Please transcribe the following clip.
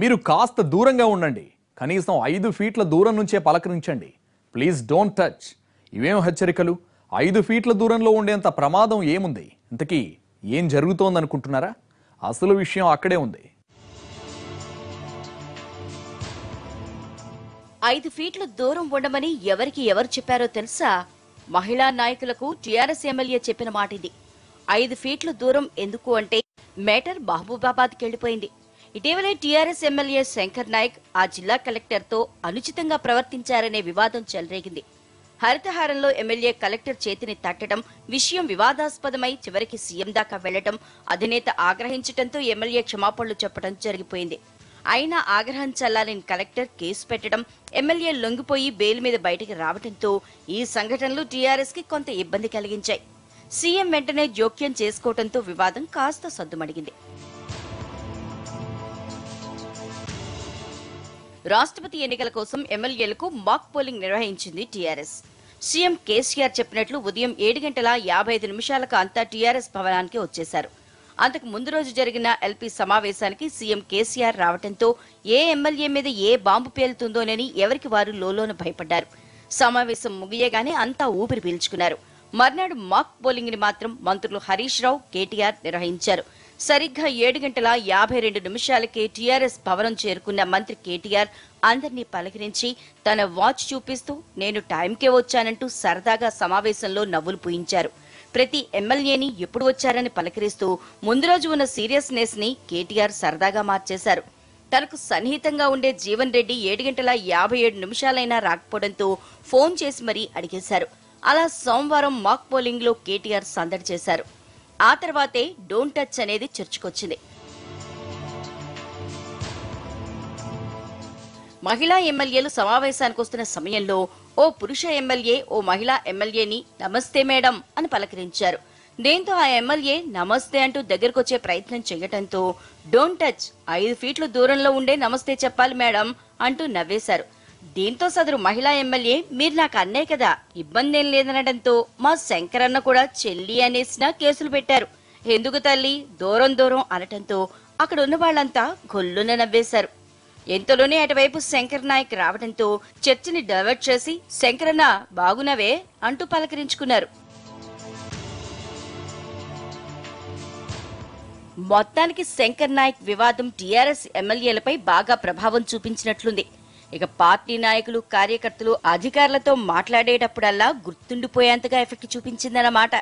మీరు కాస్త దూరంగా ఉండండి. కనీసం ఐదు ఫీట్ల దూరం నుంచే పలకరించండి. Please don't touch. ఇవేం హెచ్చరికలు? ఐదు ఫీట్ల దూరంలో ఉండేంత ప్రమాదం ఏముంది? ఇంతకీ ఏం జరుగుతోందనుకుంటున్నారా? అసలు విషయం అక్కడే ఉంది. ఐదు ఫీట్ల దూరం ఉండమని ఎవరికి ఎవరు చెప్పారో తెలుసా? మహిళా నాయకులకు టీఆర్ఎస్ ఎమ్మెల్యే చెప్పిన మాటిది. ఐదు ఫీట్ల దూరం ఎందుకు అంటే మేటర్ మహబూబాబాద్కి వెళ్ళిపోయింది ఇటీవలే టీఆర్ఎస్ ఎమ్మెల్యే శంకర్ నాయక్ ఆ జిల్లా కలెక్టర్తో అనుచితంగా ప్రవర్తించారనే వివాదం చెలరేగింది. హరితహారంలో ఎమ్మెల్యే కలెక్టర్ చేతిని తట్టడం విషయం వివాదాస్పదమై చివరికి సీఎం దాకా వెళ్ళడం అధినేత ఆగ్రహించడంతో ఎమ్మెల్యే క్షమాపణలు చెప్పడం జరిగిపోయింది. అయినా ఆగ్రహం చల్లాలని కలెక్టర్ కేసు పెట్టడం ఎమ్మెల్యే లొంగిపోయి బెయిల్ మీద బయటికి రావడంతో ఈ సంఘటనలు టీఆర్ఎస్కి కొంత ఇబ్బంది కలిగించాయి. సీఎం వెంటనే జోక్యం చేసుకోవడంతో వివాదం కాస్త సద్దుమడిగింది రాష్ట్రపతి ఎన్నికల కోసం ఎమ్మెల్యేలకు మాక్ పోలింగ్ నిర్వహించింది టీఆర్ఎస్. సీఎం కేసీఆర్ చెప్పినట్లు ఉదయం ఏడు గంటల యాభై ఐదు నిమిషాలకు అంతా టీఆర్ఎస్ భవనానికి వచ్చేశారు. అంతకు ముందు రోజు జరిగిన ఎల్పీ సమావేశానికి సీఎం కేసీఆర్ రావడంతో ఏ ఎమ్మెల్యే మీద ఏ బాంబు పేలుతుందోనని ఎవరికి వారు లోలోన భయపడ్డారు. సమావేశం ముగియగానే అంతా ఊపిరి పీల్చుకున్నారు. మర్నాడు మాక్ పోలింగ్ని మాత్రం మంత్రులు హరీష్ రావు కేటీఆర్ నిర్వహించారు. సరిగ్గా ఏడు గంటల యాభై రెండు నిమిషాలకే టీఆర్ఎస్ భవనం చేరుకున్న మంత్రి కేటీఆర్ అందరినీ పలకరించి తన వాచ్ చూపిస్తూ నేను టైంకే వచ్చానంటూ సరదాగా సమావేశంలో నవ్వులు పూయించారు. ప్రతి ఎమ్మెల్యేని ఎప్పుడు వచ్చారని పలకరిస్తూ ముందు రోజు ఉన్న సీరియస్నెస్ని కేటీఆర్ సరదాగా మార్చేశారు. తనకు సన్నిహితంగా ఉండే జీవన్ రెడ్డి ఏడు గంటల యాభై ఏడు నిమిషాలైనా రాకపోవడంతో ఫోన్ చేసి మరీ అడిగేశారు. అలా సోమవారం మాక్ పోలింగ్లో కేటీఆర్ సందడి చేశారు. ఆ తర్వాతే డోంట్ టచ్ అనేది చర్చకొచ్చింది. మహిళా ఎమ్మెల్యేలు సమావేశానికి వస్తున్న సమయంలో ఓ పురుష ఎమ్మెల్యే ఓ మహిళా ఎమ్మెల్యేని నమస్తే మేడం అని పలకరించారు. దీంతో ఆ ఎమ్మెల్యే నమస్తే అంటూ దగ్గరకొచ్చే ప్రయత్నం చేయటంతో డోంట్ టచ్ ఐదు ఫీట్ల దూరంలో ఉండే నమస్తే చెప్పాలి మేడం అంటూ నవ్వేశారు. దీంతో సదరు మహిళా ఎమ్మెల్యే మీరు నాకు అన్నే కదా. ఇబ్బంది ఏం లేదనడంతో మా శంకరన్న కూడా చెల్లి అనేసిన కేసులు పెట్టారు. ఎందుకు తల్లి? దూరం దూరం అనటంతో అక్కడ ఉన్న వాళ్ళంతా గొల్లున నవ్వేశారు. ఎంతలోనే అటువైపు శంకర్ నాయక్ రావడంతో చర్చని డైవర్ట్ చేసి శంకరన్న బాగునవే అంటూ పలకరించుకున్నారు. మొత్తానికి శంకర్ నాయక్ వివాదం టీఆర్ఎస్ ఎమ్మెల్యేలపై బాగా ప్రభావం చూపించినట్లుంది. ఇక పార్టీ నాయకులు కార్యకర్తలు అధికారులతో మాట్లాడేటప్పుడల్లా గుర్తుండిపోయేంతగా ఎఫెక్ట్ చూపించిందన్నమాట.